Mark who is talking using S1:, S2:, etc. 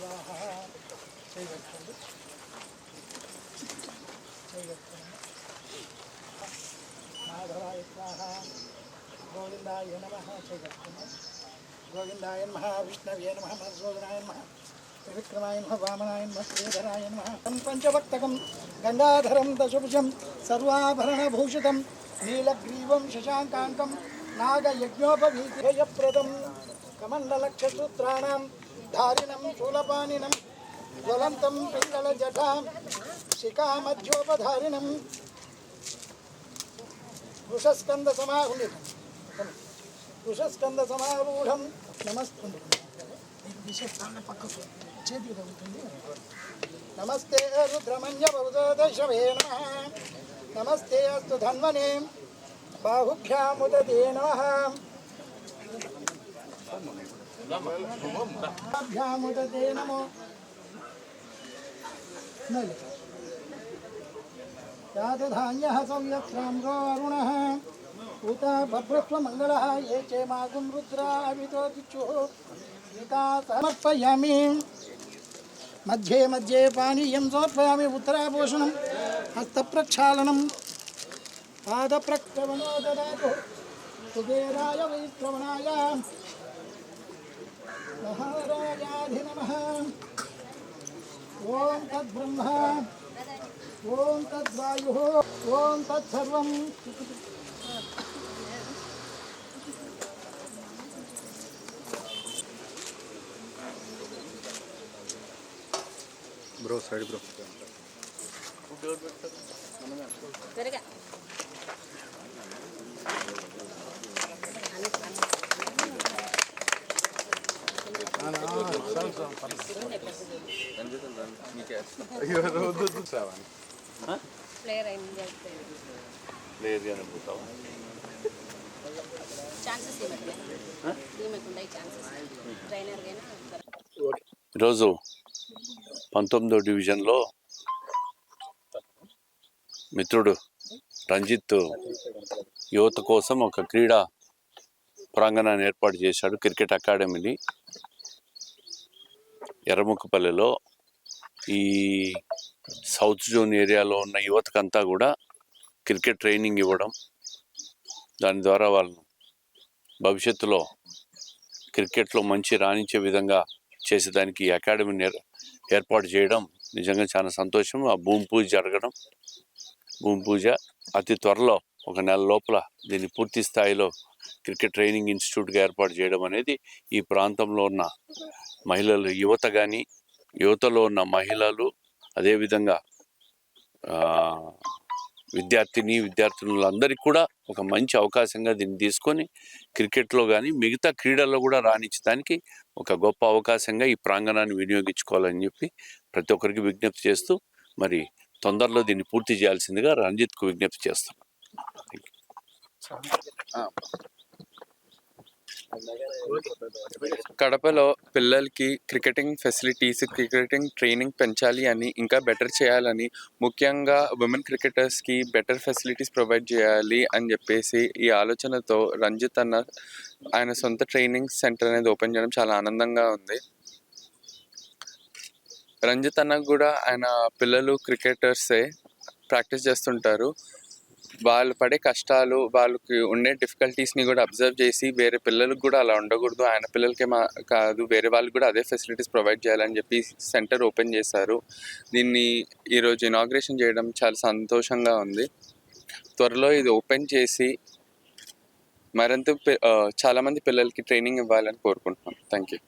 S1: స్వాహ చేయగలుగుతుంది చేయగలుగుతుంది మాధవాయ స్వాహ గోవిందాయ నమ చేయగలుగుతుంది గోవిందాయ నమ విష్ణవే నమ మధుసూదనాయ నమ త్రివిక్రమాయ నమ వామనాయ నమ శ్రీధరాయ నమ పంచవక్తకం గంగాధరం దశభుజం సర్వాభరణభూషితం నీలగ్రీవం శశాంకాంకం నాగయజ్ఞోపవీతేయప్రదం కమండలక్షసూత్రాణం ధారిణం శూలపానినం జ్వలంతం పింగళజటాం శిఖామధ్యోపధారిణం వృషస్కంద సమాహులితం వృషస్కంద సమారూఢం నమస్తే నమస్తే రుద్రమన్య బహుదశవే నమ నమస్తే అస్తు ధన్వనే బాహుభ్యాముదే నమ భ్యాముదే నమో यातधान्यः संयत्राम्रो अरुणः उत बभ्रत्वमङ्गलः ये चेमागुं रुद्रावितो दिक्षुः गीता समर्पयामि मध्ये मध्ये पानीयं समर्पयामि उत्तराभूषणं हस्तप्रक्षालनं पादप्रक्रमणो ददातु कुबेराय वैश्रवणाय ॐ तद्ब्रह्म ॐ तद्वायुः
S2: ब्रो साइड ब्रो
S3: करेगा
S2: అయ్యో వద్దు
S3: ప్లేయర్
S2: పోతావా
S4: ఈరోజు పంతొమ్మిదో డివిజన్లో మిత్రుడు రంజిత్ యువత కోసం ఒక క్రీడా ప్రాంగణాన్ని ఏర్పాటు చేశాడు క్రికెట్ అకాడమీని. ఎర్రముఖపల్లిలో ఈ సౌత్ జోన్ ఏరియాలో ఉన్న యువతకంతా కూడా క్రికెట్ ట్రైనింగ్ ఇవ్వడం దాని ద్వారా వాళ్ళను భవిష్యత్తులో క్రికెట్లో మంచి రాణించే విధంగా చేసేదానికి అకాడమీని ఏర్- ఏర్పాటు చేయడం నిజంగా చాలా సంతోషం. ఆ భూమి పూజ జరగడం భూమి పూజ అతి త్వరలో ఒక నెల లోపల దీన్ని పూర్తి స్థాయిలో క్రికెట్ ట్రైనింగ్ ఇన్స్టిట్యూట్గా ఏర్పాటు చేయడం అనేది ఈ ప్రాంతంలో ఉన్న మహిళలు యువత కానీ యువతలో ఉన్న మహిళలు అదేవిధంగా ఆ, విద్యార్థిని విద్యార్థినులందరికీ కూడా ఒక మంచి అవకాశంగా దీన్ని తీసుకొని క్రికెట్లో కానీ మిగతా క్రీడల్లో కూడా రాణించడానికి ఒక గొప్ప అవకాశంగా ఈ ప్రాంగణాన్ని వినియోగించుకోవాలని చెప్పి ప్రతి ఒక్కరికి విజ్ఞప్తి చేస్తూ మరి తొందరలో దీన్ని పూర్తి చేయాల్సిందిగా రంజిత్కు విజ్ఞప్తి చేస్తున్నాను
S5: కడపలో పిల్లలకి క్రికెటింగ్ ఫెసిలిటీస్ క్రికెటింగ్ ట్రైనింగ్ పెంచాలి అని ఇంకా బెటర్ చేయాలని ముఖ్యంగా ఉమెన్ క్రికెటర్స్కి బెటర్ ఫెసిలిటీస్ ప్రొవైడ్ చేయాలి అని చెప్పేసి ఈ ఆలోచనతో రంజిత్ అన్న ఆయన సొంత ట్రైనింగ్ సెంటర్ అనేది ఓపెన్ చేయడం చాలా ఆనందంగా ఉంది. రంజిత్ అన్నకు కూడా ఆయన పిల్లలు క్రికెటర్సే ప్రాక్టీస్ చేస్తుంటారు. వాళ్ళు పడే కష్టాలు వాళ్ళకి ఉండే డిఫికల్టీస్ని కూడా అబ్జర్వ్ చేసి వేరే పిల్లలకు కూడా అలా ఉండకూడదు. ఆయన పిల్లలకే మా కాదు వేరే వాళ్ళకి కూడా అదే ఫెసిలిటీస్ ప్రొవైడ్ చేయాలని చెప్పి సెంటర్ ఓపెన్ చేశారు. దీన్ని ఈరోజు ఇనాగ్రేషన్ చేయడం చాలా సంతోషంగా ఉంది. త్వరలో ఇది ఓపెన్ చేసి మరింత చాలామంది పిల్లలకి ట్రైనింగ్ ఇవ్వాలని కోరుకుంటున్నాం. Thank you